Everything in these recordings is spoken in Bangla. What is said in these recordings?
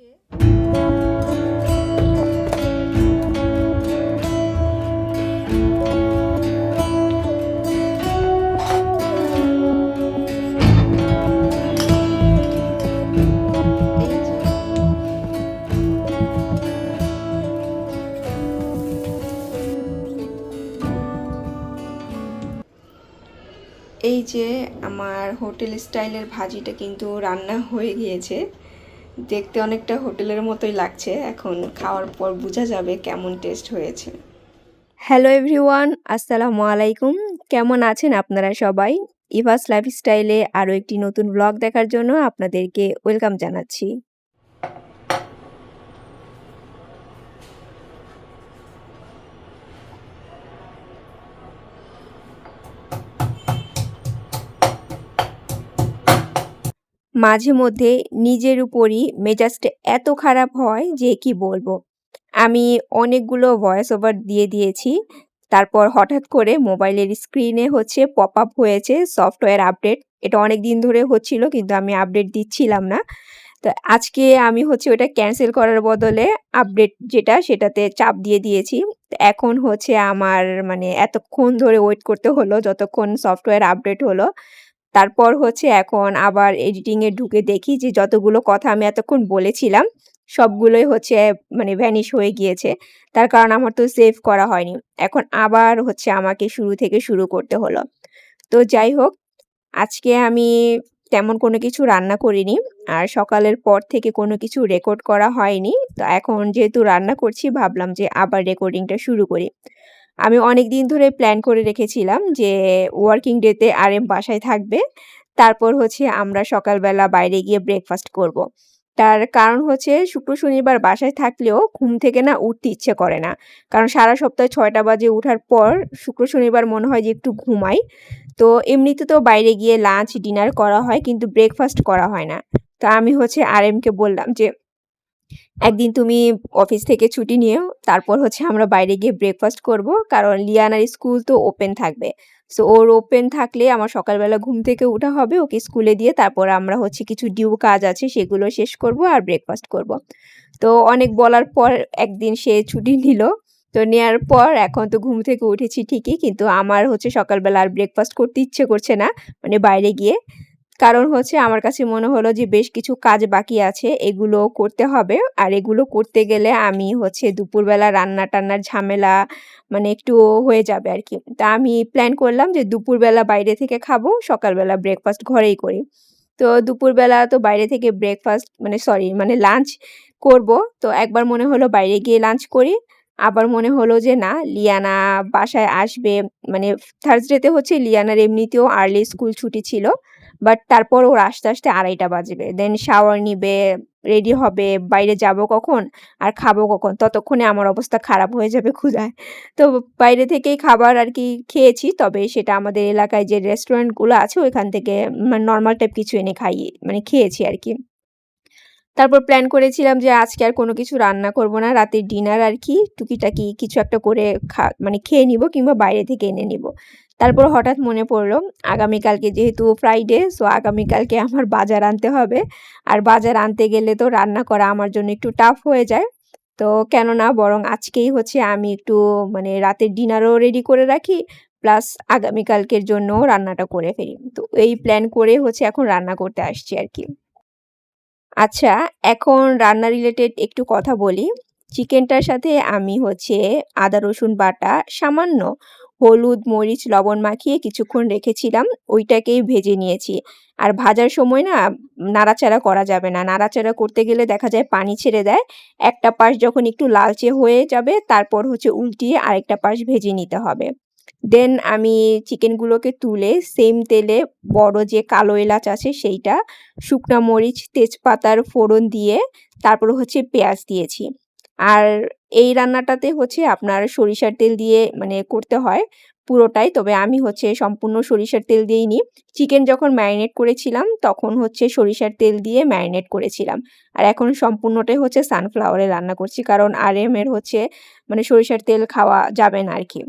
এই যে আমার হোটেল স্টাইলের ভাজিটা কিন্তু রান্না হয়ে গিয়েছে। দেখতে অনেকটা হোটেলের মতোই লাগছে। এখন খাওয়ার পর বোঝা যাবে কেমন টেস্ট হয়েছে। হ্যালো এভরিওয়ান আসসালামু আলাইকুম। কেমন আছেন আপনারা সবাই? ইভাস লাইফস্টাইলে আরও একটি নতুন ব্লগ দেখার জন্য আপনাদেরকে ওয়েলকাম জানাচ্ছি। মাঝে মধ্যে নিজের উপরই মেজাজটা এত খারাপ হয় যে কি বলব? আমি অনেকগুলো ভয়েস ওভার দিয়ে দিয়েছি। তারপর হঠাৎ করে মোবাইলের স্ক্রিনে হচ্ছে পপ আপ হয়েছে সফটওয়্যার আপডেট এটা অনেক দিন ধরে হচ্ছিল কিন্তু আমি আপডেট দিচ্ছিলাম না। তো আজকে আমি হচ্ছে ওটা ক্যান্সেল করার বদলে আপডেট যেটা সেটাতে চাপ দিয়ে দিয়েছি। এখন হচ্ছে আমার মানে এতক্ষণ ধরে ওয়েট করতে হলো, যতক্ষণ সফটওয়্যার আপডেট হলো তারপর হচ্ছে এখন আবার এডিটিংয়ে ঢুকে দেখি যে যতগুলো কথা আমি এতক্ষণ বলেছিলাম, সবগুলোই হচ্ছে মানে ভ্যানিশ হয়ে গিয়েছে। তার কারণ আমার তো সেভ করা হয়নি। এখন আবার হচ্ছে আমাকে শুরু থেকে শুরু করতে হলো। তো যাই হোক, আজকে আমি তেমন কোনো কিছু রান্না করিনি আর সকালের পর থেকে কোনো কিছু রেকর্ড করা হয়নি। তো এখন যেহেতু রান্না করছি, ভাবলাম যে আবার রেকর্ডিংটা শুরু করি। আমি অনেক দিন ধরে প্ল্যান করে রেখেছিলাম যে ওয়ার্কিং ডেতে আর এম বাসায় থাকবে। তারপর হচ্ছে আমরা সকালবেলা বাইরে গিয়ে ব্রেকফাস্ট করব। তার কারণ হচ্ছে শুক্র, শনিবার বাসায় থাকলেও ঘুম থেকে না উঠতে ইচ্ছে করে না। কারণ সারা সপ্তাহে ছয়টা বাজে ওঠার পর শুক্র, শনিবার মনে হয় যে একটু ঘুমাই। তো এমনিতে তো বাইরে গিয়ে লাঞ্চ ডিনার করা হয়, কিন্তু ব্রেকফাস্ট করা হয় না। তা আমি হচ্ছে আর এমকে বললাম যে একদিন তুমি অফিস থেকে ছুটি নিয়েও তারপর হচ্ছে আমরা বাইরে গিয়ে ব্রেকফাস্ট করব, কারণ লিয়ানার স্কুল তো ওপেন থাকবে। সো ওর ওপেন থাকলে আমার সকালবেলা ঘুম থেকে ওঠা হবে, ওকে স্কুলে দিয়ে তারপর আমরা হচ্ছে কিছু ডিউ কাজ আছে সেগুলো শেষ করব আর ব্রেকফাস্ট করব। তো অনেক বলার পর একদিন সে ছুটি নিল, তো নেওয়ার পর এখন তো ঘুম থেকে উঠেছি ঠিকই, কিন্তু আমার হচ্ছে সকালবেলা আর ব্রেকফাস্ট করতে ইচ্ছে করছে না মানে বাইরে গিয়ে। কারণ হচ্ছে আমার কাছে মনে হলো যে বেশ কিছু কাজ বাকি আছে এগুলো করতে হবে। আর এগুলো করতে গেলে আমি হচ্ছে দুপুরবেলা রান্না টান্নার ঝামেলা মানে একটু হয়ে যাবে আর কি তা আমি প্ল্যান করলাম যে দুপুরবেলা বাইরে থেকে খাব, সকালবেলা ব্রেকফাস্ট ঘরেই করি। তো দুপুরবেলা তো বাইরে থেকে ব্রেকফাস্ট মানে সরি মানে লাঞ্চ করব। তো একবার মনে হলো বাইরে গিয়ে লাঞ্চ করি, আবার মনে হলো যে না, লিয়ানা বাসায় আসবে। মানে থার্সডেতে হচ্ছে লিয়ানার এমনিতেও আর্লি স্কুল ছুটি ছিল। বাট তারপর ওর আস্তে আস্তে আড়াইটা বাজবে। দেন শাওয়ার নিবে রেডি হবে, বাইরে যাব কখন আর খাব কখন? ততক্ষণে আমার অবস্থা খারাপ হয়ে যাবে ক্ষুধায়। তো বাইরে থেকেই খাবার আর কি খেয়েছি, তবে সেটা আমাদের এলাকায় যে রেস্টুরেন্টগুলো আছে ওইখান থেকে নর্মাল টাইপ কিছু এনে খাইয়ে মানে খেয়েছি আর কি। তারপর প্ল্যান করেছিলাম যে আজকে আর কোনো কিছু রান্না করব না, রাতের ডিনার আর কি, টুকিটাকি কিছু একটা করে খা মানে খেয়ে নিব কিংবা বাইরে থেকে এনে নিব। তারপর হঠাৎ মনে পড়ল, আগামীকালকে যেহেতু ফ্রাইডে সো আগামীকালকে আমার বাজার আনতে হবে। আর বাজার আনতে গেলে তো রান্না করা আমার জন্য একটু টাফ হয়ে যায়। তো কেননা বরং আজকেই হচ্ছে আমি একটু মানে রাতের ডিনারও রেডি করে রাখি প্লাস আগামীকালকের জন্য রান্নাটা করে ফেলি। তো এই প্ল্যান করে হচ্ছে এখন রান্না করতে আসছি আর কি। আচ্ছা এখন রান্না রিলেটেড একটু কথা বলি। চিকেনটার সাথে আমি হচ্ছে আদা রসুন বাটা সামান্য হলুদ, মরিচ, লবণ মাখিয়ে কিছুক্ষণ রেখেছিলাম, ওইটাকেই ভেজে নিয়েছি। আর ভাজার সময় না, নাড়াচাড়া করা যাবে না। নাড়াচাড়া করতে গেলে দেখা যায় পানি ছেড়ে দেয়। একটা পাশ যখন একটু লালচে হয়ে যাবে, তারপর হচ্ছে উল্টিয়ে আরেকটা পাশ ভেজে নিতে হবে। দেন আমি চিকেনগুলোকে তুলে সেম তেলে বড় যে কালো এলাচ আছে সেইটা, শুকনা মরিচ, তেজপাতার ফোড়ন দিয়ে, তারপর হচ্ছে পেঁয়াজ দিয়েছি। আর এই রান্নাটাতে হচ্ছে আপনার সরিষার তেল দিয়ে মানে করতে হয় পুরোটাই। তবে আমি হচ্ছে সম্পূর্ণ সরিষার তেল দিয়েই নিই চিকেন যখন ম্যারিনেট করেছিলাম, তখন হচ্ছে সরিষার তেল দিয়ে ম্যারিনেট করেছিলাম। আর এখন সম্পূর্ণটাই হচ্ছে সানফ্লাওয়ারে রান্না করছি। কারণ আর এম এর হচ্ছে মানে সরিষার তেল খাওয়া যাবে না আর কি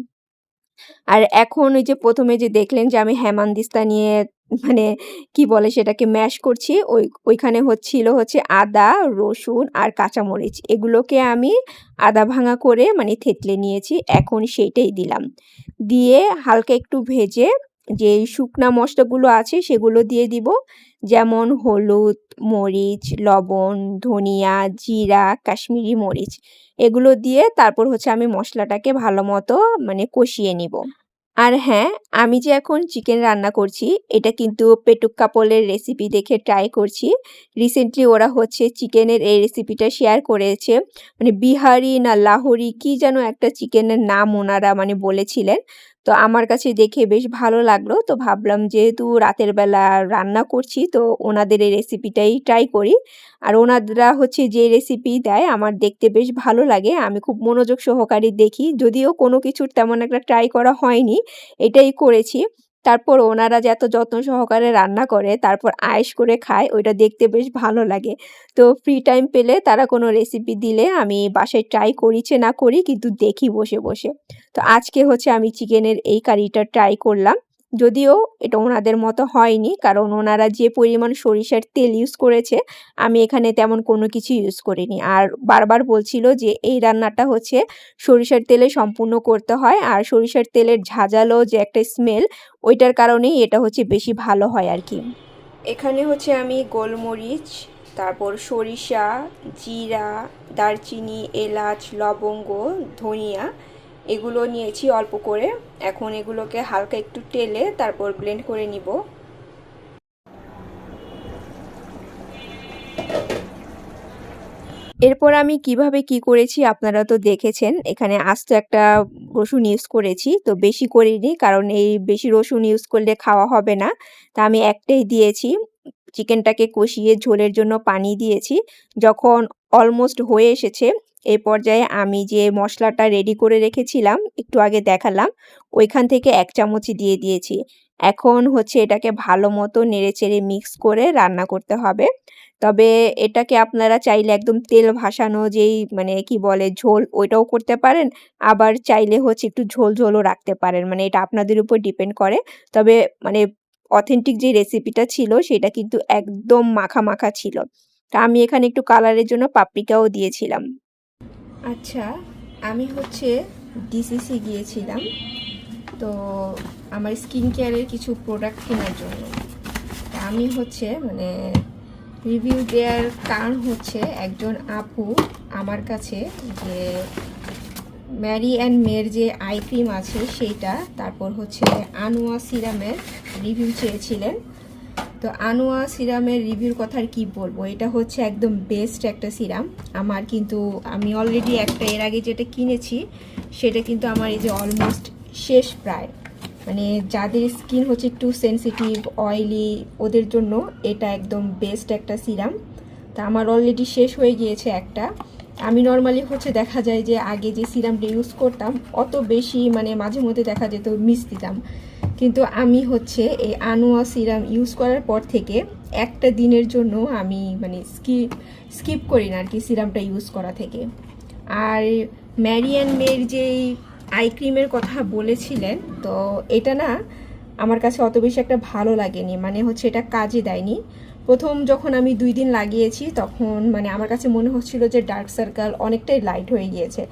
আর এখন ওই যে প্রথমে যে দেখলেন যে আমি হেমানদিস্তা নিয়ে মানে কি বলে সেটাকে ম্যাশ করছি। ওই, ওইখানে হচ্ছিল হচ্ছে আদা, রসুন আর কাঁচামরিচ। এগুলোকে আমি আদা ভাঙা করে মানে থেতলে নিয়েছি। এখন সেইটাই দিলাম। দিয়ে হালকা একটু ভেজে যে শুকনা মশলাগুলো আছে সেগুলো দিয়ে দিব। যেমন হলুদ, মরিচ, লবণ, ধনিয়া, জিরা, কাশ্মীরি মরিচ। এগুলো দিয়ে তারপর হচ্ছে আমি মশলাটাকে ভালো মতো মানে কষিয়ে নিব। আর হ্যাঁ আমি যে এখন চিকেন রান্না করছি, এটা কিন্তু পেটুক কাপলের রেসিপি দেখে ট্রাই করছি। রিসেন্টলি ওরা হচ্ছে চিকেনের এই রেসিপিটা শেয়ার করেছে। মানে বিহারি না লাহোরি কি যেন একটা চিকেনের নাম ওনারা মানে বলেছিলেন। তো আমার কাছে দেখে বেশ ভালো লাগল। তো ভাবলাম যেহেতু রাতের বেলা রান্না করছি, তো ওনাদের এই রেসিপিটাই ট্রাই করি। আর ওনারা হচ্ছে যে রেসিপি দেয়, আমার দেখতে বেশ ভালো লাগে। আমি খুব মনোযোগ সহকারে দেখি। যদিও কোনো কিছুর তেমন একটা ট্রাই করা হয়নি, এটাই করেছি। তারপর ওনারা যে এত যত্ন সহকারে রান্না করে, তারপর আয়েস করে খায়, ওইটা দেখতে বেশ ভালো লাগে। তো ফ্রি টাইম পেলে তারা কোনো রেসিপি দিলে আমি বাসায় ট্রাই করিছে না করি, কিন্তু দেখি বসে বসে। তো আজকে হচ্ছে আমি চিকেনের এই কারিটা ট্রাই করলাম। যদিও এটা ওনাদের মতো হয়নি, কারণ ওনারা যে পরিমাণ সরিষার তেল ইউজ করেছে, আমি এখানে তেমন কোনো কিছু ইউজ করিনি। আর বারবার বলছিল যে এই রান্নাটা হচ্ছে সরিষার তেলে সম্পূর্ণ করতে হয়, আর সরিষার তেলের ঝাঁঝালো যে একটা স্মেল ওইটার কারণেই এটা হচ্ছে বেশি ভালো হয় আর কি। এখানে হচ্ছে আমি গোলমরিচ, তারপর সরিষা, জিরা, দারচিনি, এলাচ, লবঙ্গ, ধনিয়া এগুলো নিয়েছি অল্প করে। এখন এগুলোকে হালকা একটু টেলে তারপর ব্লেন্ড করে নিব। এরপর আমি কীভাবে কি করেছি আপনারা তো দেখেছেন, এখানে আস্ত একটা রসুন ইউজ করেছি। তো বেশি করিনি, কারণ এই বেশি রসুন ইউজ করলে খাওয়া হবে না। তা আমি একটাই দিয়েছি চিকেনটাকে কষিয়ে ঝোলের জন্য পানি দিয়েছি। যখন অলমোস্ট হয়ে এসেছে এই পর্যায়ে আমি যে মশলাটা রেডি করে রেখেছিলাম, একটু আগে দেখালাম, ওইখান থেকে এক চামচ দিয়ে দিয়েছি। এখন হচ্ছে এটাকে ভালো মতো নেড়েচেড়ে মিক্স করে রান্না করতে হবে। তবে এটাকে আপনারা চাইলে একদম তেল ভাসানো যেই মানে কি বলে ঝোল ওইটাও করতে পারেন, আবার চাইলে হচ্ছে একটু ঝোল ঝোলও রাখতে পারেন। মানে এটা আপনাদের উপর ডিপেন্ড করে। তবে মানে অথেন্টিক যে রেসিপিটা ছিল সেটা কিন্তু একদম মাখা মাখা ছিল। তা আমি এখানে একটু কালারের জন্য পাপরিকাও দিয়েছিলাম। আচ্ছা আমি হচ্ছে ডিসিসি গিয়েছিলাম। তো আমার স্কিন কেয়ারের কিছু প্রোডাক্ট কেনার জন্য। আমি হচ্ছে মানে রিভিউ দেওয়ার কারণ হচ্ছে একজন আপু আমার কাছে যে ম্যারি অ্যান্ড মেয়ের যে আই ক্রিম আছে, সেইটা, তারপর হচ্ছে আনোয়া সিরামের রিভিউ চেয়েছিলেন। তো আনোয়া সিরামের রিভিউর কথা আর কী বলব? এটা হচ্ছে একদম বেস্ট একটা সিরাম। আমার কিন্তু, আমি অলরেডি একটা, এর আগে যেটা কিনেছি, সেটা কিন্তু আমার এই যে অলমোস্ট শেষ প্রায়। মানে যাদের স্কিন হচ্ছে একটু সেন্সিটিভ অয়েলি ওদের জন্য এটা একদম বেস্ট একটা সিরাম। তা আমার অলরেডি শেষ হয়ে গিয়েছে একটা। আমি নর্মালি হচ্ছে দেখা যায় যে আগে যে সিরামটা ইউজ করতাম, অত বেশি মানে মাঝে মধ্যে দেখা যেত মিস দিতাম। কিন্তু আমি হচ্ছে এই আনোয়া সিরাম ইউজ করার পর থেকে একটা দিনের জন্য আমি মানে স্কিপ স্কিপ করি না আর কি সিরামটা ইউজ করা থেকে। আর ম্যারিয়ান মেয়ের যেই আই ক্রিমের কথা বলেছিলেন, তো এটা না আমার কাছে অত বেশি একটা ভালো লাগেনি মানে হচ্ছে এটা কাজে দেয়নি। প্রথম যখন আমি দুই দিন লাগিয়েছি, তখন মানে আমার কাছে মনে হচ্ছিল যে ডার্ক সার্কেল অনেকটাই লাইট হয়ে গিয়েছে।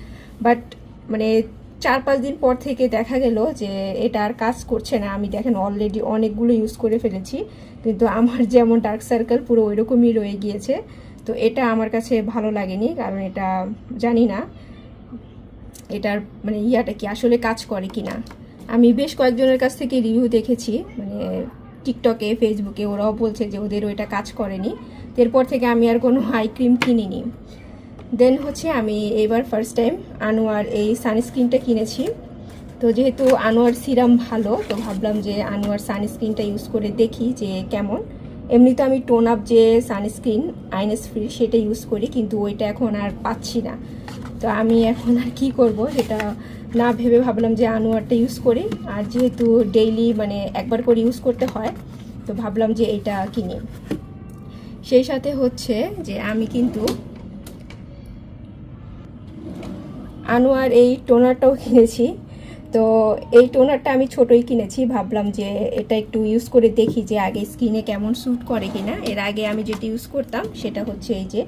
বাট মানে চার পাঁচ দিন পর থেকে দেখা গেল যে এটা আর কাজ করছে না। আমি দেখেন অলরেডি অনেকগুলো ইউজ করে ফেলেছি, কিন্তু আমার যেমন ডার্ক সার্কেল পুরো ওই রকমই রয়ে গিয়েছে। তো এটা আমার কাছে ভালো লাগেনি, কারণ এটা জানি না এটার মানে ইয়াটা কি, আসলে কাজ করে কি না আমি বেশ কয়েকজনের কাছ থেকে রিভিউ দেখেছি মানে টিকটকে ফেসবুকে ওরাও বলছে যে ওদেরও এটা কাজ করেনি। এরপর থেকে আমি আর কোনো আই ক্রিম কিনিনি। দেন হচ্ছে আমি এবার ফার্স্ট টাইম আনোয়ার এই সানস্ক্রিনটা কিনেছি। তো যেহেতু আনোয়ার সিরাম ভালো, তো ভাবলাম যে আনোয়ার সানস্ক্রিনটা ইউজ করে দেখি যে কেমন। এমনি তো আমি টোন আপ যে সানস্ক্রিন আইনেস ফ্রি সেটা ইউজ করি, কিন্তু ওইটা এখন আর পাচ্ছি না। তো আমি এখন আর কি করব সেটা না ভেবে ভাবলাম যে আনোয়ারটা ইউজ করি। আর যেহেতু ডেইলি মানে একবার করে ইউজ করতে হয়, তো ভাবলাম যে এটা কিনি। সেই সাথে হচ্ছে যে আমি কিন্তু আনোয়ার, এই টোনারটাও কিনেছি। তো এই টোনারটা আমি ছোটোই কিনেছি। ভাবলাম যে এটা একটু ইউজ করে দেখি যে আগে স্কিনে কেমন স্যুট করে কিনা। এর আগে আমি যেটা ইউজ করতাম সেটা হচ্ছে এই যে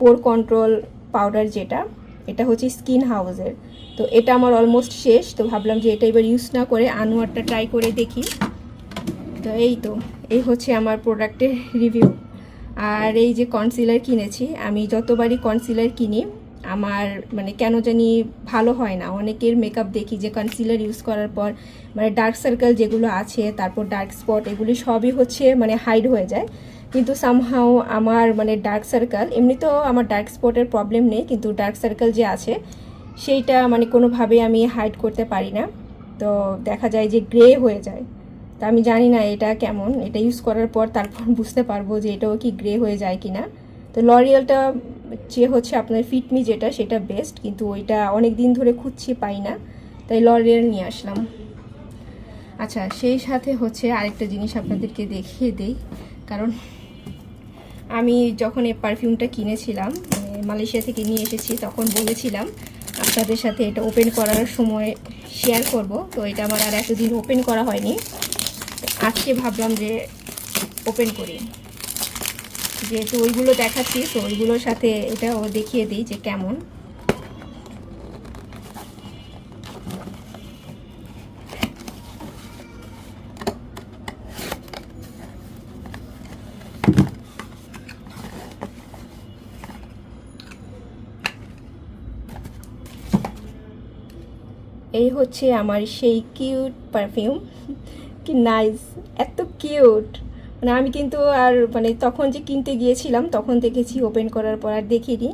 পোর কন্ট্রোল পাউডার যেটা, এটা হচ্ছে স্কিন হাউসের তো এটা আমার অলমোস্ট শেষ। তো ভাবলাম যে এটা এবার ইউজ না করে আনোয়ারটা ট্রাই করে দেখি। তো এই তো, এই হচ্ছে আমার প্রোডাক্টের রিভিউ আর এই যে কনসিলার কিনেছি, আমি যতবারই কনসিলার কিনি আমার মানে কেন জানি ভালো হয় না। অনেকের মেকআপ দেখি যে কনসিলার ইউজ করার পর মানে ডার্ক সার্কেল যেগুলো আছে, তারপর ডার্ক স্পট এগুলি সবই হচ্ছে মানে হাইড হয়ে যায়। কিন্তু সামহাও আমার মানে ডার্ক সার্কেল এমনিতেও আমার ডার্ক স্পটের প্রবলেম নেই, কিন্তু ডার্ক সার্কেল যে আছে, সেইটা মানে কোনোভাবে আমি হাইড করতে পারি না। তো দেখা যায় যে গ্রে হয়ে যায়। তা আমি জানি না এটা কেমন, এটা ইউজ করার পর তারপর বুঝতে পারব যে এটাও কি গ্রে হয়ে যায় কি না তো লরিয়ালটা যে হচ্ছে আপনার ফিটমি যেটা, সেটা বেস্ট কিন্তু ওইটা অনেক দিন ধরে খুঁজছি, পাই না। তাই লরিয়াল নিয়ে আসলাম। আচ্ছা সেই সাথে হচ্ছে আরেকটা জিনিস আপনাদেরকে দেখিয়ে দেই। কারণ আমি যখন এই পারফিউমটা কিনেছিলাম মানে মালয়েশিয়া থেকে নিয়ে এসেছি, তখন বলেছিলাম আপনাদের সাথে এটা ওপেন করার সময় শেয়ার করব। তো এটা আমার আর এতদিন ওপেন করা হয়নি। আজকে ভাবলাম যে ওপেন করি। যেহেতু ওইগুলো দেখাচ্ছি, তো ওইগুলোর সাথে এটাও দেখিয়ে দিই যে কেমন। এই হচ্ছে আমার সেই কিউট পারফিউম কি নাইস এত কিউট মানে আমি কিন্তু আর মানে তখন যে কিনতে গিয়েছিলাম, তখন দেখেছি ওপেন করার পর আর দেখিনি।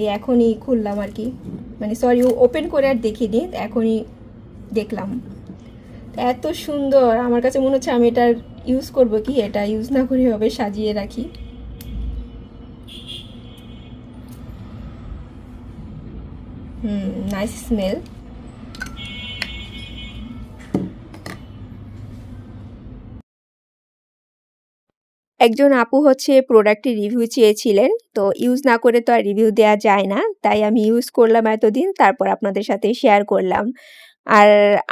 এই এখনই খুললাম আর কি। মানে সরি ওপেন করে আর দেখিনি, এখনই দেখলাম। এত সুন্দর, আমার কাছে মনে হচ্ছে আমি এটা ইউজ করব কি? এটা ইউজ না করে হবে, সাজিয়ে রাখি। হুম নাইস স্মেল একজন আপু হচ্ছে প্রোডাক্টের রিভিউ চেয়েছিলেন, তো ইউজ না করে তো আর রিভিউ দেওয়া যায় না, তাই আমি ইউজ করলাম এতদিন, তারপর আপনাদের সাথে শেয়ার করলাম। আর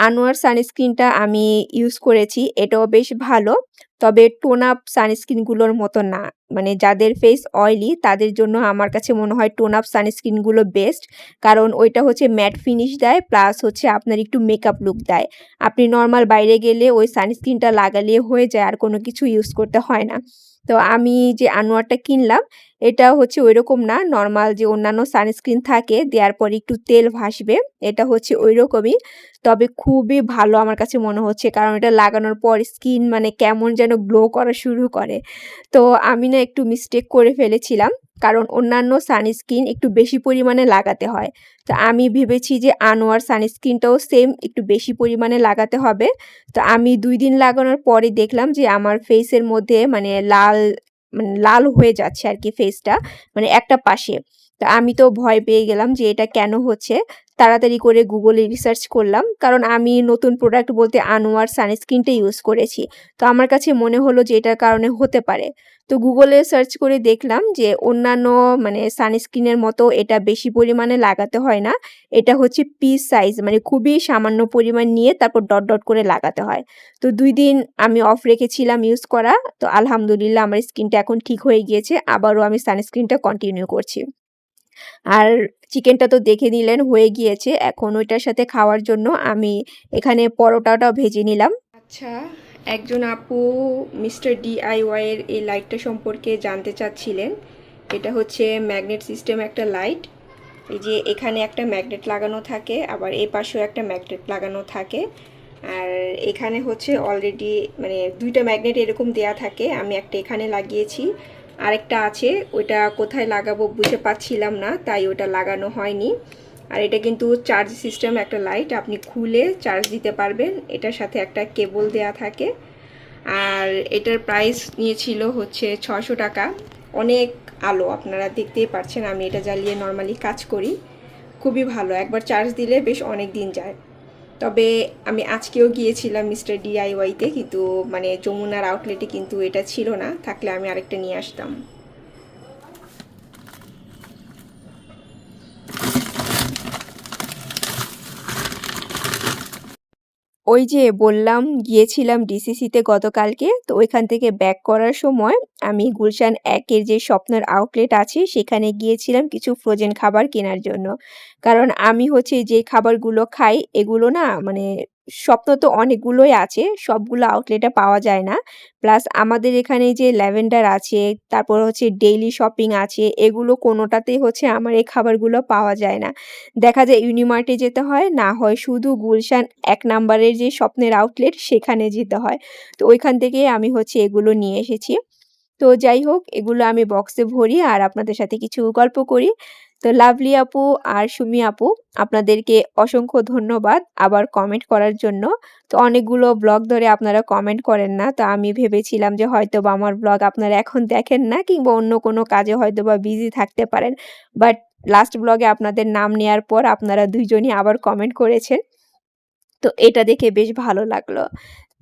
আনোয়ার সানস্ক্রিনটা আমি ইউজ করেছি, এটাও বেশ ভালো। তবে টোন আপ সানস্ক্রিনগুলোর মতো না। মানে যাদের ফেস অয়েলি তাদের জন্য আমার কাছে মনে হয় টোন আপ সানস্ক্রিনগুলো বেস্ট কারণ ওইটা হচ্ছে ম্যাট ফিনিশ দেয় প্লাস হচ্ছে আপনার একটু মেকআপ লুক দেয়। আপনি নর্মাল বাইরে গেলে ওই সানস্ক্রিনটা লাগালে হয়ে যায়, আর কোনো কিছু ইউজ করতে হয় না। তো আমি যে আনোয়ারটা কিনলাম, এটা হচ্ছে ওই রকম না নর্মাল যে অন্যান্য সানস্ক্রিন থাকে, দেওয়ার পর একটু তেল ভাসবে, এটা হচ্ছে ওই রকমই তবে খুবই ভালো আমার কাছে মনে হচ্ছে, কারণ এটা লাগানোর পর স্কিন মানে কেমন যেন গ্লো করা শুরু করে। তো আমি না একটু মিস্টেক করে ফেলেছিলাম। কারণ অন্যান্য সানস্ক্রিন একটু বেশি পরিমাণে লাগাতে হয়। তো আমি ভেবেছি যে আনোয়ার সানস্ক্রিনটাও সেম একটু বেশি পরিমাণে লাগাতে হবে। তো আমি দুই দিন লাগানোর পরে দেখলাম যে আমার ফেসের মধ্যে মানে লাল মানে লাল হয়ে যাচ্ছে আর কি ফেসটা মানে একটা পাশে। তো আমি তো ভয় পেয়ে গেলাম যে এটা কেন হচ্ছে। তাড়াতাড়ি করে গুগলে রিসার্চ করলাম। কারণ আমি নতুন প্রোডাক্ট বলতে আনোয়ার সানস্ক্রিনটা ইউজ করেছি। তো আমার কাছে মনে হলো যে এটার কারণে হতে পারে। তো গুগলে সার্চ করে দেখলাম যে অন্যান্য মানে সানস্ক্রিনের মতো এটা বেশি পরিমাণে লাগাতে হয় না। এটা হচ্ছে পিস সাইজ মানে খুবই সামান্য পরিমাণ নিয়ে তারপর ডট ডট করে লাগাতে হয়। তো দুই দিন আমি অফ রেখেছিলাম ইউজ করা। তো আলহামদুলিল্লাহ আমার স্কিনটা এখন ঠিক হয়ে গিয়েছে। আবারও আমি সানস্ক্রিনটা কন্টিনিউ করছি। আর চিকেনটা তো দেখে নিলেন, হয়ে গিয়েছে। এখন ওইটার সাথে খাওয়ার জন্য আমি এখানে পরোটাটাও ভেজে নিলাম। আচ্ছা একজন আপু মিস্টার ডিআইওয়াইয়ের এই লাইটটা সম্পর্কে জানতে চাচ্ছিলেন। এটা হচ্ছে ম্যাগনেট সিস্টেম একটা লাইট। এই যে এখানে একটা ম্যাগনেট লাগানো থাকে, আবার এই পাশেও একটা ম্যাগনেট লাগানো থাকে। আর এখানে হচ্ছে অলরেডি মানে দুইটা ম্যাগনেট এরকম দেয়া থাকে। আমি একটা এখানে লাগিয়েছি। আরেকটা আছে, ওইটা কোথায় লাগাবো বুঝে পাচ্ছিলাম না, তাই ওটা লাগানো হয়নি। আর এটা কিন্তু চার্জ সিস্টেম, একটা লাইট, আপনি খুলে চার্জ দিতে পারবেন। এটার সাথে একটা কেবল দেয়া থাকে। আর এটার প্রাইস নিয়েছিল হচ্ছে ছশো টাকা। অনেক আলো, আপনারা দেখতেই পাচ্ছেন আমি এটা জ্বালিয়ে নর্মালি কাজ করি। খুবই ভালো, একবার চার্জ দিলে বেশ অনেক দিন যায়। তবে আমি আজকেও গিয়েছিলাম মিস্টার ডিআইওয়াইতে কিন্তু মানে যমুনার আউটলেটে কিন্তু এটা ছিল না। থাকলে আমি আরেকটা নিয়ে আসতাম। ওই যে বললাম, গিয়েছিলাম ডিসিসিতে গতকালকে। তো ওইখান থেকে ব্যাক করার সময় আমি গুলশান একের যে স্বপ্নের আউটলেট আছে, সেখানে গিয়েছিলাম কিছু ফ্রোজেন খাবার কেনার জন্য। কারণ আমি হচ্ছে যে খাবারগুলো খাই, এগুলো না মানে স্বপ্ন তো অনেকগুলোই আছে। সবগুলো আউটলেটে পাওয়া যায় না। প্লাস আমাদের এখানে যে ল্যাভেন্ডার আছে, তারপর হচ্ছে ডেইলি শপিং আছে, এগুলো কোনোটাতেই হচ্ছে আমার এই খাবারগুলো পাওয়া যায় না। দেখা যায় ইউনিমার্টে যেতে হয়, না হয় শুধু গুলশান এক নাম্বারের যে স্বপ্নের আউটলেট সেখানে যেতে হয়। তো ওইখান থেকেই আমি হচ্ছে এগুলো নিয়ে এসেছি। তো যাই হোক এগুলো আমি বক্সে ভরি আর আপনাদের সাথে কিছু গল্প করি। তো লাভলি আপু আর সুমি আপু, আপনাদেরকে অসংখ্য ধন্যবাদ আবার কমেন্ট করার জন্য। তো অনেকগুলো ব্লগ ধরে আপনারা কমেন্ট করেন না। তো আমি ভেবেছিলাম যে হয়তো বা আমার ব্লগ আপনারা এখন দেখেন না কিংবা অন্য কোনো কাজে হয়তো বা বিজি থাকতে পারেন। বাট লাস্ট ব্লগে আপনাদের নাম নেয়ার পর আপনারা দুইজনই আবার কমেন্ট করেছেন। তো এটা দেখে বেশ ভালো লাগল।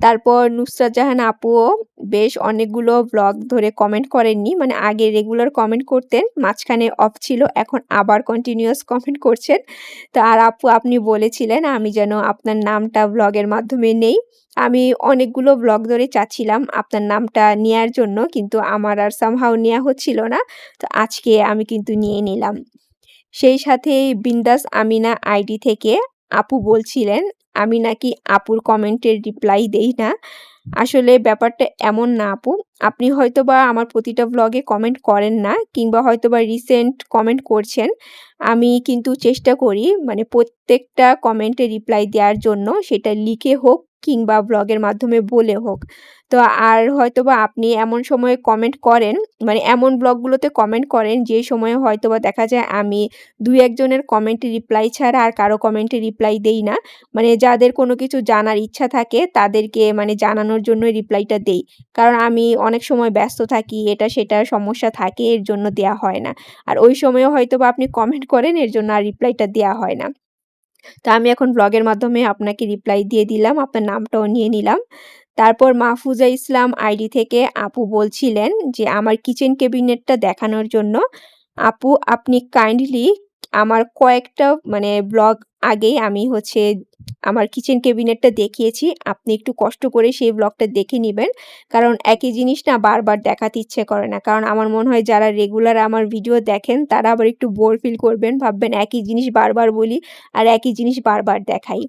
তারপর নুসরাত জাহান আপুও বেশ অনেকগুলো ব্লগ ধরে কমেন্ট করেননি। মানে আগে রেগুলার কমেন্ট করতেন, মাঝখানে অফ ছিল, এখন আবার কন্টিনিউয়াস কমেন্ট করছেন। তো আর আপু আপনি বলেছিলেন আমি যেন আপনার নামটা ব্লগের মাধ্যমে নেই। আমি অনেকগুলো ব্লগ ধরে চাচ্ছিলাম আপনার নামটা নেয়ার জন্য কিন্তু আমার আর সামহাউ নেওয়া হচ্ছিল না। তো আজকে আমি কিন্তু নিয়ে নিলাম। সেই সাথে বিন্দাস আমিনা আইডি থেকে আপু বলছিলেন, আমি নাকি আপুর কমেন্টের রিপ্লাই দেই না। আসলে ব্যাপারটা এমন না আপু। আপনি হয়তো বা আমার প্রতিটা ব্লগে কমেন্ট করেন না কিংবা হয়তো বা রিসেন্ট কমেন্ট করছেন। আমি কিন্তু চেষ্টা করি মানে প্রত্যেকটা কমেন্টে রিপ্লাই দেওয়ার জন্য সেটা লিখে হোক কিংবা ব্লগের মাধ্যমে বলে হোক। তো আর হয়তোবা আপনি এমন সময়ে কমেন্ট করেন মানে এমন ব্লগগুলোতে কমেন্ট করেন যে সময়ে হয়তোবা দেখা যায় আমি ২-১ জনের কমেন্টে রিপ্লাই ছাড়া আর কারও কমেন্টে রিপ্লাই দেই না। মানে যাদের কোনো কিছু জানার ইচ্ছা থাকে তাদেরকে মানে জানানোর জন্যই রিপ্লাইটা দেই। কারণ আমি অনেক সময় ব্যস্ত থাকি, এটা সেটার সমস্যা থাকে এর জন্য দেয়া হয় না। আর ওই সময়েও হয়তোবা আপনি কমেন্ট করেন এর জন্য আর রিপ্লাইটা দেয়া হয় না। তো আমি এখন ব্লগের মাধ্যমে আপনাকে রিপ্লাই দিয়ে দিলাম, আপনার নামটাও নিয়ে নিলাম। তারপর মাহফুজা ইসলাম আইডি থেকে আপু বলছিলেন যে আমার কিচেন ক্যাবিনেটটা দেখানোর জন্য। আপু আপনি কাইন্ডলি আমার কয়েকটা মানে ব্লগ আগেই আমি হচ্ছে আমার কিচেন ক্যাবিনেটটা দেখিয়েছি। আপনি একটু কষ্ট করে সেই ব্লগটা দেখে নেবেন কারণ একই জিনিস না বারবার দেখাতে ইচ্ছে করে না। কারণ আমার মনে হয় যারা রেগুলার আমার ভিডিও দেখেন, তারা আবার একটু বোর ফিল করবেন। ভাববেন একই জিনিস বারবার বলি আর একই জিনিস বারবার দেখাই।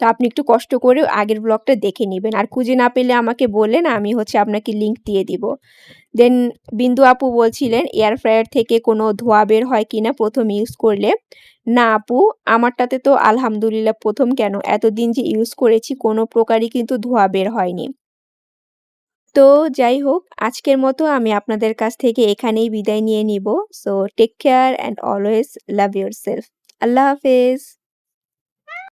তো আপনি একটু কষ্ট করে আগের ব্লগটা দেখে নেবেন আর খুঁজে না পেলে আমাকে বললেন, আমি হচ্ছে আপনাকে লিংক দিয়ে দিব। দেন বিন্দু আপু বলছিলেন এয়ার ফ্রায়ার থেকে কোনো ধোঁয়া বের হয় কি না প্রথম ইউজ করলে? না আপু, আমারটাতে তো আলহামদুলিল্লাহ প্রথম কেন এতদিন যে ইউজ করেছি, কোনো প্রকারই কিন্তু ধোঁয়া বের হয়নি। তো যাই হোক, আজকের মতো আমি আপনাদের কাছ থেকে এখানেই বিদায় নিয়ে নিব। So take care and always love your yourself. আল্লাহ হাফেজ।